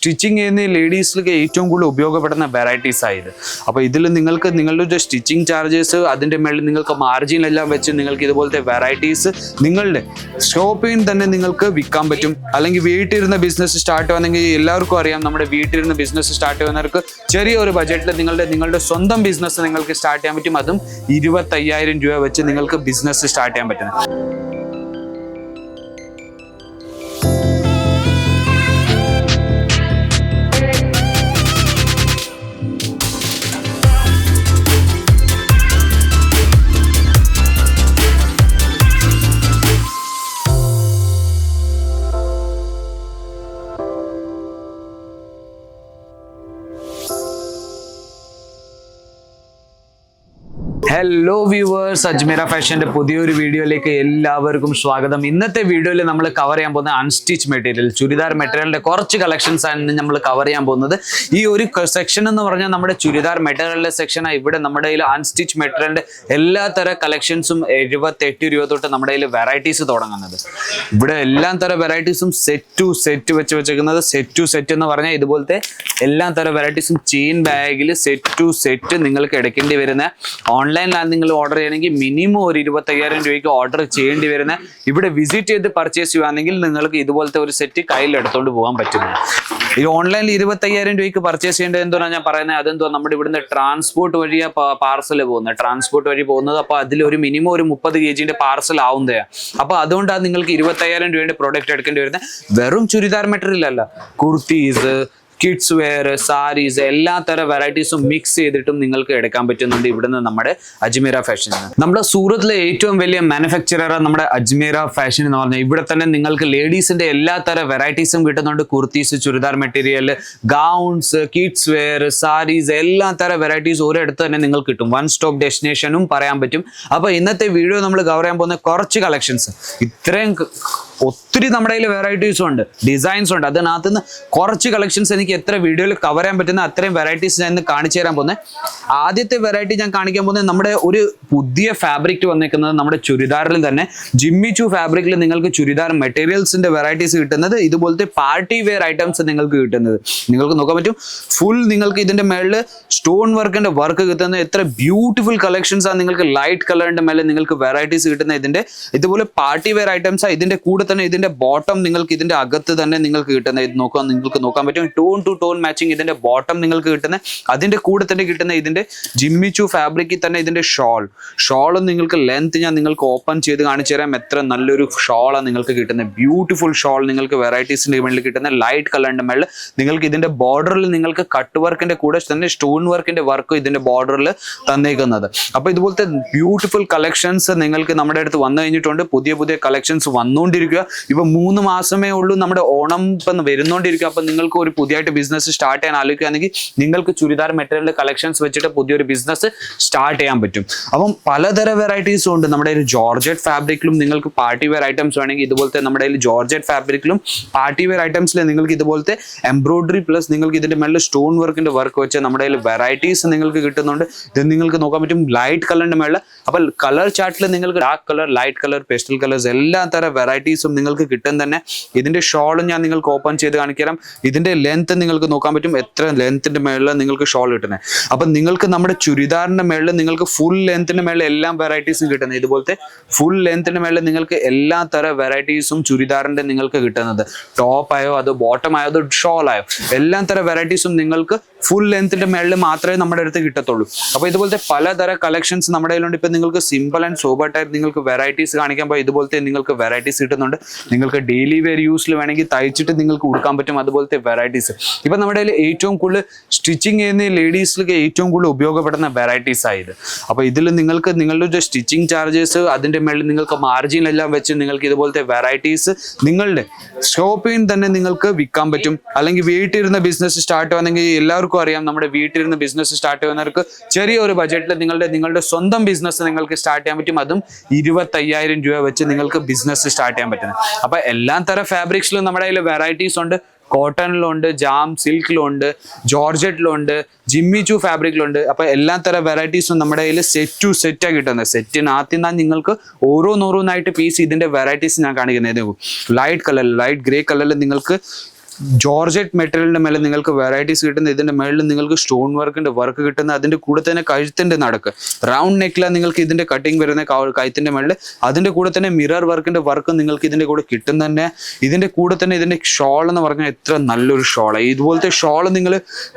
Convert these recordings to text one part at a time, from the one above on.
Stitching ചെയ്യുന്ന ലേഡീസിലേക്ക് ഏറ്റവും കൂടുതൽ ഉപയോഗപ്പെടുന്ന വെറൈറ്റീസ് ആയത് അപ്പോൾ ഇതിൽ നിങ്ങൾക്ക് നിങ്ങളുടെ സ്റ്റിച്ചിങ് ചാർജസ് അതിന്റെ മേളിൽ നിങ്ങൾക്ക് മാർജിൻ എല്ലാം വെച്ച് നിങ്ങൾക്ക് ഇതുപോലത്തെ വെറൈറ്റീസ് നിങ്ങളുടെ ഷോപ്പിൽ തന്നെ നിങ്ങൾക്ക് വിൽക്കാൻ പറ്റും. അല്ലെങ്കിൽ വീട്ടിലിരുന്ന ബിസിനസ് സ്റ്റാർട്ട് ചെയ്യുകയാണെങ്കിൽ എല്ലാവർക്കും അറിയാം നമ്മുടെ വീട്ടിലിരുന്ന് ബിസിനസ് സ്റ്റാർട്ട് ചെയ്യുന്നവർക്ക് ചെറിയൊരു ബജറ്റിൽ നിങ്ങളുടെ നിങ്ങളുടെ സ്വന്തം ബിസിനസ് നിങ്ങൾക്ക് സ്റ്റാർട്ട് ചെയ്യാൻ പറ്റും. അതും ഇരുപത്തയ്യായിരം രൂപ വെച്ച് നിങ്ങൾക്ക് ബിസിനസ് സ്റ്റാർട്ട് ചെയ്യാൻ പറ്റുന്നത് ഹലോ വ്യൂവേഴ്സ് അജ്മീറ ഫാഷന്റെ പുതിയൊരു വീഡിയോയിലേക്ക് എല്ലാവർക്കും സ്വാഗതം. ഇന്നത്തെ വീഡിയോയിൽ നമ്മൾ കവർ ചെയ്യാൻ പോകുന്ന അൺസ്റ്റിച്ച് മെറ്റീരിയൽ ചുരിദാർ മെറ്റീരിയലിന്റെ കുറച്ച് കളക്ഷൻസ് ആണ് നമ്മൾ കവർ ചെയ്യാൻ പോകുന്നത്. ഈ ഒരു സെക്ഷൻ എന്ന് പറഞ്ഞാൽ നമ്മുടെ ചുരിദാർ മെറ്റീരിയലിന്റെ സെക്ഷനാണ് ഇവിടെ നമ്മുടെ കയ്യിൽ അൺസ്റ്റിച്ച് മെറ്റീരിയലിന്റെ എല്ലാ തര കളക്ഷൻസും എഴുപത്തെട്ട് രൂപ തൊട്ട് നമ്മുടെ കയ്യിൽ വെറൈറ്റീസ് തുടങ്ങുന്നത്. ഇവിടെ എല്ലാ തര വെറൈറ്റീസും സെറ്റ് ടു സെറ്റ് വെച്ച് വെച്ചേക്കുന്നത് സെറ്റ് ടു സെറ്റ് എന്ന് പറഞ്ഞാൽ ഇതുപോലത്തെ എല്ലാ തര വെറൈറ്റീസും ചെയിൻ ബാഗിൽ സെറ്റ് ടു സെറ്റ് നിങ്ങൾക്ക് എടുക്കേണ്ടി വരുന്ന ഓൺലൈനിലാണ് നിങ്ങൾ ഓർഡർ ചെയ്യണമെങ്കിൽ മിനിമം ഒരു ഇരുപത്തയ്യായിരം രൂപയ്ക്ക് ഓർഡർ ചെയ്യേണ്ടി വരുന്ന ഇവിടെ വിസിറ്റ് ചെയ്ത് പർച്ചേസ് ചെയ്യുകയാണെങ്കിൽ നിങ്ങൾക്ക് ഇതുപോലത്തെ ഒരു സെറ്റ് കയ്യിൽ എടുത്തുകൊണ്ട് പോകാൻ പറ്റുന്നു ഈ ഓൺലൈനിൽ ഇരുപത്തയ്യായിരം രൂപയ്ക്ക് പർച്ചേസ് ചെയ്യേണ്ടത് എന്തുവാണ് ഞാൻ പറയുന്നത്? അതെന്തോ നമ്മുടെ ഇവിടുന്ന് ട്രാൻസ്പോർട്ട് വഴിയാ പാർസൽ പോകുന്നത്. ട്രാൻസ്പോർട്ട് വഴി പോകുന്നത് അപ്പോൾ അതിൽ ഒരു മിനിമം ഒരു മുപ്പത് കെ ജിന്റെ പാർസൽ ആവുന്നതാണ് അപ്പോൾ അതുകൊണ്ടാണ് നിങ്ങൾക്ക് ഇരുപത്തയ്യായിരം രൂപയുടെ പ്രോഡക്റ്റ് എടുക്കേണ്ടി വരുന്നത്. വെറും ചുരിദാർ മെറ്റീരിയൽ അല്ല. കുർത്തീസ് കിഡ്സ് വെയർ സാരീസ് എല്ലാ തരം വെറൈറ്റീസും മിക്സ് ചെയ്തിട്ടും നിങ്ങൾക്ക് എടുക്കാൻ പറ്റുന്നുണ്ട് ഇവിടുന്ന് നമ്മുടെ അജ്മീര ഫാഷൻ നമ്മുടെ സൂറത്തിലെ ഏറ്റവും വലിയ മാനുഫാക്ചറർ നമ്മുടെ അജ്മീര ഫാഷൻ എന്ന് പറഞ്ഞാൽ ഇവിടെ തന്നെ നിങ്ങൾക്ക് ലേഡീസിന്റെ എല്ലാ തരം വെറൈറ്റീസും കിട്ടുന്നുണ്ട്. Kurtis churidar material gowns kids wear saris എല്ലാ തരം വെറൈറ്റീസ് ഒരിടത്ത് തന്നെ നിങ്ങൾക്ക് കിട്ടും. വൺ സ്റ്റോപ്പ് ഡെസ്റ്റിനേഷനും പറയാൻ പറ്റും. അപ്പൊ ഇന്നത്തെ വീഡിയോ നമ്മൾ കവർ ചെയ്യാൻ പോകുന്ന കുറച്ച് കളക്ഷൻസ് ഇത്രയും ഒത്തിരി നമ്മുടെ കയ്യിൽ വെറൈറ്റീസും ഉണ്ട്. ഡിസൈൻസ് ഉണ്ട്. അതിനകത്ത് നിന്ന് കുറച്ച് കളക്ഷൻസ് എനിക്ക് എത്ര വീഡിയോയിൽ കവർ ചെയ്യാൻ പറ്റുന്ന അത്രയും വെറൈറ്റീസ് ഞാൻ ഇന്ന് കാണിച്ചു തരാൻ പോകുന്നത് ആദ്യത്തെ വെറൈറ്റി ഞാൻ കാണിക്കാൻ പോകുന്നത് നമ്മുടെ ഒരു പുതിയ ഫാബ്രിക് വന്നിരിക്കുന്നത് നമ്മുടെ ചുരിദാറിൽ തന്നെ. ജിമ്മി ചു ഫാബ്രിക്കിൽ നിങ്ങൾക്ക് ചുരിദാർ മെറ്റീരിയൽസിന്റെ വെറൈറ്റീസ് കിട്ടുന്നത് ഇതുപോലത്തെ പാർട്ടി വെയർ ഐറ്റംസ് നിങ്ങൾക്ക് കിട്ടുന്നത്. നിങ്ങൾക്ക് നോക്കാൻ പറ്റും. ഫുൾ നിങ്ങൾക്ക് ഇതിന്റെ മേളിൽ സ്റ്റോൺ വർക്കിന്റെ വർക്ക് കിട്ടുന്ന എത്ര ബ്യൂട്ടിഫുൾ കളക്ഷൻസ് ആണ് നിങ്ങൾക്ക് ലൈറ്റ് കളറിന്റെ മേലെ നിങ്ങൾക്ക് വെറൈറ്റീസ് കിട്ടുന്ന ഇതിന്റെ ഇതുപോലെ പാർട്ടി വെയർ ഐറ്റംസ് ഇതിന്റെ കൂടെ തന്നെ ഇതിന്റെ ബോട്ടം നിങ്ങൾക്ക് ഇതിന്റെ അകത്ത് തന്നെ നിങ്ങൾക്ക് കിട്ടുന്ന ഇത് നോക്കാൻ നിങ്ങൾക്ക് നോക്കാൻ പറ്റും. ടോൺ ടു ടോൺ മാച്ചിങ് ഇതിന്റെ ബോട്ടം നിങ്ങൾക്ക് കിട്ടുന്ന അതിന്റെ കൂടെ തന്നെ കിട്ടുന്ന ഇതിന്റെ ജിമ്മിച്ചു ഫാബ്രിക്കിൽ തന്നെ ഇതിന്റെ ഷോൾ ഷോളും നിങ്ങൾക്ക് ലെങ്ത് ഞാൻ നിങ്ങൾക്ക് ഓപ്പൺ ചെയ്ത് കാണിച്ചു തരാം. എത്ര നല്ലൊരു ഷോളാണ് നിങ്ങൾക്ക് കിട്ടുന്നത്. ബ്യൂട്ടിഫുൾ ഷോൾ നിങ്ങൾക്ക് വെറൈറ്റീസിന്റെ മേളിൽ കിട്ടുന്ന ലൈറ്റ് കളറിന്റെ മേളിൽ നിങ്ങൾക്ക് ഇതിന്റെ ബോർഡറിൽ നിങ്ങൾക്ക് കട്ട് വർക്കിന്റെ കൂടെ തന്നെ സ്റ്റോൺ വർക്കിന്റെ വർക്ക് ഇതിന്റെ ബോർഡറിൽ തന്നേക്കുന്നത്. അപ്പൊ ഇതുപോലത്തെ ബ്യൂട്ടിഫുൾ കളക്ഷൻസ് നിങ്ങൾക്ക് നമ്മുടെ അടുത്ത് വന്നു കഴിഞ്ഞിട്ടുണ്ട്. പുതിയ പുതിയ കളക്ഷൻസ് വന്നുകൊണ്ടിരിക്കുക. ഇപ്പൊ മൂന്ന് മാസമേ ഉള്ളൂ നമ്മുടെ ഓണം ഇപ്പം വരുന്നോണ്ടിരിക്കുക. അപ്പൊ നിങ്ങൾക്ക് ഒരു പുതിയതായിട്ട് ബിസിനസ് സ്റ്റാർട്ട് ചെയ്യാൻ ആലോചിക്കുകയാണെങ്കിൽ നിങ്ങൾക്ക് ചുരിദാർ മെറ്റീരിയൽ കളക്ഷൻസ് വെച്ചിട്ട് പുതിയൊരു ബിസിനസ് സ്റ്റാർട്ട് ചെയ്യാൻ പറ്റും. അപ്പം പലതരം വെറൈറ്റീസ് ഉണ്ട്. നമ്മുടെ ഒരു ജോർജറ്റ് ഫാബ്രിക്കിലും നിങ്ങൾക്ക് പാർട്ടി വെയർ ഐറ്റംസ് വേണമെങ്കിൽ ഇതുപോലത്തെ നമ്മുടെ ജോർജറ്റ് ഫാബ്രിക്കിലും പാർട്ടി വെയർ ഐറ്റംസിൽ നിങ്ങൾക്ക് ഇതുപോലത്തെ എംബ്രോയിഡറി പ്ലസ് നിങ്ങൾക്ക് ഇതിന്റെ മേളിൽ സ്റ്റോൺ വർക്കിന്റെ വർക്ക് വെച്ച് നമ്മുടെ വെറൈറ്റീസ് നിങ്ങൾക്ക് കിട്ടുന്നുണ്ട്. ഇത് നിങ്ങൾക്ക് നോക്കാൻ പറ്റും ലൈറ്റ് കളറിന്റെ മേളിൽ. അപ്പോൾ കളർ ചാർട്ടിൽ നിങ്ങൾക്ക് dark colour light colour pastel colours എല്ലാ തരം വെറൈറ്റീസും നിങ്ങൾക്ക് കിട്ടും തന്നെ. ഇതിന്റെ ഷോളും ഞാൻ നിങ്ങൾക്ക് ഓപ്പൺ ചെയ്ത് കാണിക്കാം ഇതിന്റെ ലെങ്ത് നിങ്ങൾക്ക് നോക്കാൻ പറ്റും. എത്ര ലെങ്ത്തിന്റെ മേളിൽ നിങ്ങൾക്ക് ഷോൾ കിട്ടുന്നത് അപ്പൊ നിങ്ങൾക്ക് നമ്മുടെ ചുരിദാറിന്റെ മേളിൽ നിങ്ങൾക്ക് ഫുൾ ലെങ്ത്തിന്റെ മേളിൽ എല്ലാ വെറൈറ്റീസും കിട്ടുന്നത് ഇതുപോലത്തെ ഫുൾ ലെങ്ത്തിന്റെ മേളിൽ നിങ്ങൾക്ക് എല്ലാ തര വെറൈറ്റീസും ചുരിദാറിന്റെ നിങ്ങൾക്ക് കിട്ടുന്നത്. ടോപ്പ് ആയോ അത് ബോട്ടം ആയോ അത് ഷോൾ ആയോ. എല്ലാ തര വെറൈറ്റീസും നിങ്ങൾക്ക് ഫുൾ ലെങ്ത്തിന്റെ മേളിൽ മാത്രമേ നമ്മുടെ അടുത്ത് കിട്ടത്തുള്ളൂ. അപ്പോൾ ഇതുപോലത്തെ പലതരം കളക്ഷൻസ് നമ്മുടെ കയ്യിലുണ്ട്. ഇപ്പം നിങ്ങൾക്ക് സിമ്പിൾ ആൻഡ് സോബർട്ടായിട്ട് നിങ്ങൾക്ക് വെറൈറ്റീസ് കാണിക്കാൻ പോയി ഇതുപോലത്തെ നിങ്ങൾക്ക് വെറൈറ്റീസ് കിട്ടുന്നുണ്ട്. നിങ്ങൾക്ക് ഡെയിലി വെയർ യൂസിൽ വേണമെങ്കിൽ തയ്ച്ചിട്ട് നിങ്ങൾക്ക് കൊടുക്കാൻ പറ്റും അതുപോലത്തെ വെറൈറ്റീസ് ഇപ്പം നമ്മുടെ കയ്യിൽ ഏറ്റവും കൂടുതൽ സ്റ്റിച്ചിങ് ചെയ്യുന്ന ലേഡീസിലേക്ക് ഏറ്റവും കൂടുതൽ ഉപയോഗപ്പെടുന്ന വെറൈറ്റീസ് ആയത് അപ്പോൾ ഇതിൽ നിങ്ങൾക്ക് നിങ്ങളുടെ സ്റ്റിച്ചിങ് ചാർജസ് അതിന്റെ മേളിൽ നിങ്ങൾക്ക് മാർജിൻ എല്ലാം വെച്ച് നിങ്ങൾക്ക് ഇതുപോലത്തെ വെറൈറ്റീസ് നിങ്ങളുടെ ഷോപ്പിൽ തന്നെ നിങ്ങൾക്ക് വിൽക്കാൻ പറ്റും. അല്ലെങ്കിൽ വീട്ടിലിരുന്ന ബിസിനസ് സ്റ്റാർട്ട് ആണെങ്കിൽ എല്ലാവർക്കും അറിയാം. നമ്മുടെ വീട്ടിലിരുന്ന് ബിസിനസ് സ്റ്റാർട്ട് ചെയ്യുന്നവർക്ക് ചെറിയൊരു ബജറ്റിൽ നിങ്ങളുടെ നിങ്ങളുടെ സ്വന്തം ബിസിനസ് നിങ്ങൾക്ക് സ്റ്റാർട്ട് ചെയ്യാൻ പറ്റും. അതും ഇരുപത്തയ്യായിരം രൂപ വെച്ച് നിങ്ങൾക്ക് ബിസിനസ് സ്റ്റാർട്ട് ചെയ്യാൻ പറ്റുന്നത് അപ്പൊ എല്ലാ തരം ഫാബ്രിക്സിലും നമ്മുടെ കയ്യിൽ വെറൈറ്റീസ് ഉണ്ട്. കോട്ടണിലുണ്ട് ജാം സിൽക്കിലുണ്ട് ജോർജറ്റിലുണ്ട് ജിമ്മി ചു ഫാബ്രിക്കിലുണ്ട് അപ്പൊ എല്ലാ തരം വെറൈറ്റീസും നമ്മുടെ കയ്യിൽ സെറ്റ് ടു സെറ്റാണ് കിട്ടുന്നത്. സെറ്റിന് ആദ്യം തന്നെ നിങ്ങൾക്ക് ഓരോന്നോരോന്നായിട്ട് പീസ് ഇതിന്റെ വെറൈറ്റീസ് ഞാൻ കാണിക്കുന്നത് ലൈറ്റ് കളർ ലൈറ്റ് ഗ്രേ കളറിൽ നിങ്ങൾക്ക് ജോർജറ്റ് മെറ്റീരിയലിന്റെ മേലെ നിങ്ങൾക്ക് വെറൈറ്റീസ് കിട്ടുന്ന ഇതിന്റെ മേളിൽ നിങ്ങൾക്ക് സ്റ്റോൺ വർക്കിന്റെ വർക്ക് കിട്ടുന്ന അതിന്റെ കൂടെ തന്നെ കഴുത്തിന്റെ നടക്ക്. റൗണ്ട് നെക്കിലാണ് നിങ്ങൾക്ക് ഇതിന്റെ കട്ടിങ് വരുന്ന കഴുത്തിന്റെ മേളിൽ അതിന്റെ കൂടെ തന്നെ മിറർ വർക്കിന്റെ വർക്ക് നിങ്ങൾക്ക് ഇതിന്റെ കൂടെ കിട്ടും തന്നെ. ഇതിന്റെ കൂടെ തന്നെ ഇതിന്റെ ഷോൾ എന്ന് പറഞ്ഞാൽ എത്ര നല്ലൊരു ഷോളാണ് ഇതുപോലത്തെ ഷോൾ നിങ്ങൾ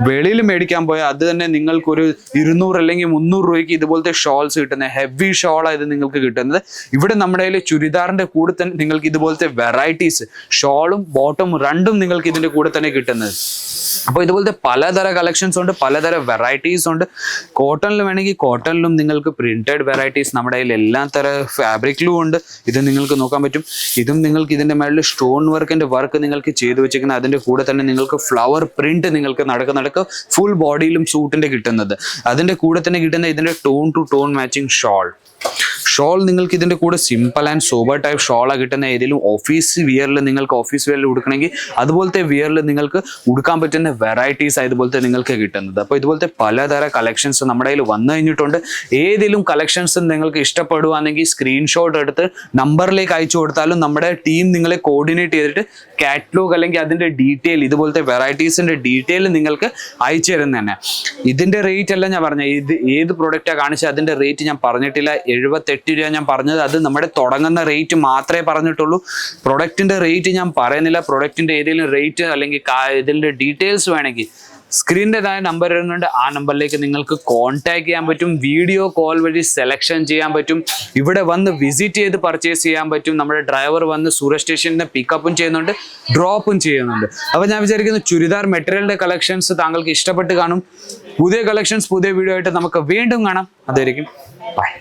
വെളിയിൽ മേടിക്കാൻ പോയാൽ അത് തന്നെ നിങ്ങൾക്കൊരു ഇരുന്നൂറ് അല്ലെങ്കിൽ മുന്നൂറ് രൂപയ്ക്ക് ഇതുപോലത്തെ ഷോൾസ് കിട്ടുന്ന ഹെവി ഷോളാണ് ഇത് നിങ്ങൾക്ക് കിട്ടുന്നത്. ഇവിടെ നമ്മുടെ കയ്യിൽ ചുരിദാറിന്റെ കൂടെ തന്നെ നിങ്ങൾക്ക് ഇതുപോലത്തെ വെറൈറ്റീസ് ഷോളും ബോട്ടും രണ്ടും നിങ്ങൾക്ക് ഇതിന്റെ കൂടെ തന്നെ കിട്ടുന്നത്. അപ്പോൾ ഇതുപോലത്തെ പലതര കളക്ഷൻസ് ഉണ്ട് പലതര വെറൈറ്റീസ് ഉണ്ട്. കോട്ടണിൽ വേണമെങ്കിൽ കോട്ടണിലും നിങ്ങൾക്ക് പ്രിന്റഡ് വെറൈറ്റീസ് നമ്മുടെ കയ്യിൽ എല്ലാ തര ഫാബ്രിക്കിലും ഉണ്ട്. ഇത് നിങ്ങൾക്ക് നോക്കാൻ പറ്റും. ഇതും നിങ്ങൾക്ക് ഇതിന്റെ മേളിൽ സ്റ്റോൺ വർക്കിന്റെ വർക്ക് നിങ്ങൾക്ക് ചെയ്തു വെച്ചിരിക്കുന്നത് അതിന്റെ കൂടെ തന്നെ നിങ്ങൾക്ക് ഫ്ലവർ പ്രിന്റ് നിങ്ങൾക്ക് നടക്ക് നടക്ക് ഫുൾ ബോഡിയിലും സൂട്ടിന്റെ കിട്ടുന്നത്. അതിന്റെ കൂടെ തന്നെ കിട്ടുന്ന ഇതിന്റെ tone to tone matching shawl shawl നിങ്ങൾക്ക് ഇതിന്റെ കൂടെ സിമ്പിൾ ആൻഡ് സോബർ ടൈപ്പ് ഷോളാണ് കിട്ടുന്ന ഏതെങ്കിലും ഓഫീസ് വിയറിൽ നിങ്ങൾക്ക് ഓഫീസ് വിയറിൽ ഉടുക്കണമെങ്കിൽ അതുപോലത്തെ വിയറിൽ നിങ്ങൾക്ക് ഉടുക്കാൻ പറ്റുന്ന വെറൈറ്റീസ് ഇതുപോലത്തെ നിങ്ങൾക്ക് കിട്ടുന്നത്. അപ്പോൾ ഇതുപോലത്തെ പലതര കളക്ഷൻസ് നമ്മുടെ കയ്യിൽ വന്നു കഴിഞ്ഞിട്ടുണ്ട്. ഏതെങ്കിലും കളക്ഷൻസ് നിങ്ങൾക്ക് ഇഷ്ടപ്പെടുവാണെങ്കിൽ സ്ക്രീൻഷോട്ട് എടുത്ത് നമ്പറിലേക്ക് അയച്ചു കൊടുത്താലും നമ്മുടെ ടീം നിങ്ങളെ കോർഡിനേറ്റ് ചെയ്തിട്ട് കാറ്റലോഗ് അല്ലെങ്കിൽ അതിന്റെ ഡീറ്റെയിൽ ഇതുപോലത്തെ വെറൈറ്റീസിന്റെ ഡീറ്റെയിൽ നിങ്ങൾക്ക് അയച്ചു തരുന്നത് തന്നെ. ഇതിന്റെ റേറ്റ് അല്ല ഞാൻ പറഞ്ഞത്. ഇത് ഏത് പ്രൊഡക്റ്റാണ് കാണിച്ചത് അതിന്റെ റേറ്റ് ഞാൻ പറഞ്ഞിട്ടില്ല. എഴുപത്തെട്ട് രൂപ ഞാൻ പറഞ്ഞത് അത് നമ്മുടെ തുടങ്ങുന്ന റേറ്റ് മാത്രമേ പറഞ്ഞിട്ടുള്ളൂ. പ്രൊഡക്റ്റിന്റെ റേറ്റ് ഞാൻ പറയുന്നില്ല. പ്രൊഡക്റ്റിന്റെ ഏതെങ്കിലും റേറ്റ് അല്ലെങ്കിൽ ഇതിന്റെ ഡീറ്റെയിൽസ് വേണമെങ്കിൽ സ്ക്രീനിന്റെതായ നമ്പർ വരുന്നുണ്ട് ആ നമ്പറിലേക്ക് നിങ്ങൾക്ക് കോൺടാക്ട് ചെയ്യാൻ പറ്റും. വീഡിയോ കോൾ വഴി സെലക്ഷൻ ചെയ്യാൻ പറ്റും. ഇവിടെ വന്ന് വിസിറ്റ് ചെയ്ത് പർച്ചേസ് ചെയ്യാൻ പറ്റും. നമ്മുടെ ഡ്രൈവർ വന്ന് സൂരജ് സ്റ്റേഷനിൽ നിന്ന് പിക്കപ്പും ചെയ്യുന്നുണ്ട് ഡ്രോപ്പും ചെയ്യുന്നുണ്ട്. അപ്പോൾ ഞാൻ വിചാരിക്കുന്നു ചുരിദാർ മെറ്റീരിയലിന്റെ കളക്ഷൻസ് താങ്കൾക്ക് ഇഷ്ടപ്പെട്ട് കാണും. പുതിയ കളക്ഷൻസ് പുതിയ വീഡിയോ ആയിട്ട് നമുക്ക് വീണ്ടും കാണാം. അതായിരിക്കും ബൈ